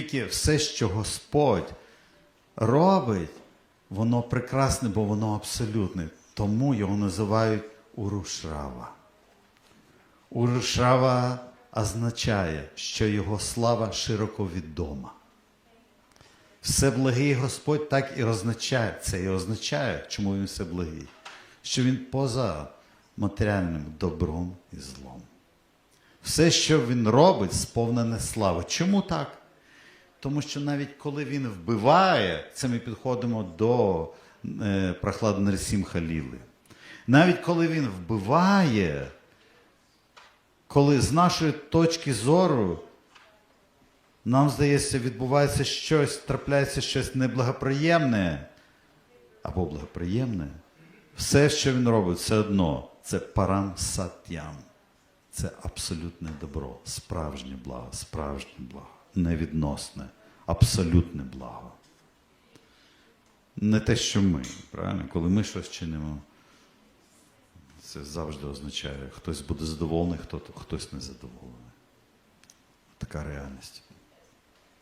Тільки все, що Господь робить, воно прекрасне, бо воно абсолютне. Тому його називають Урушрава. Урушрава означає, що його слава широко відома. Всеблагий Господь так і означає. Це і означає, чому він всеблагий. Що він поза матеріальним добром і злом. Все, що він робить, сповнене слави. Чому так? Тому що навіть коли він вбиває, це ми підходимо до е, прохладної Сім Халіли. Навіть коли він вбиває, коли з нашої точки зору нам здається, відбувається щось, трапляється щось неблагоприємне або благоприємне, все, що він робить, все одно це парам сатям. Це абсолютне добро, справжнє благо, справжнє благо, невідносне, абсолютне благо. Не те, що ми, правильно? Коли ми щось чинимо, це завжди означає, хтось буде задоволений, хто, хтось незадоволений. Така реальність.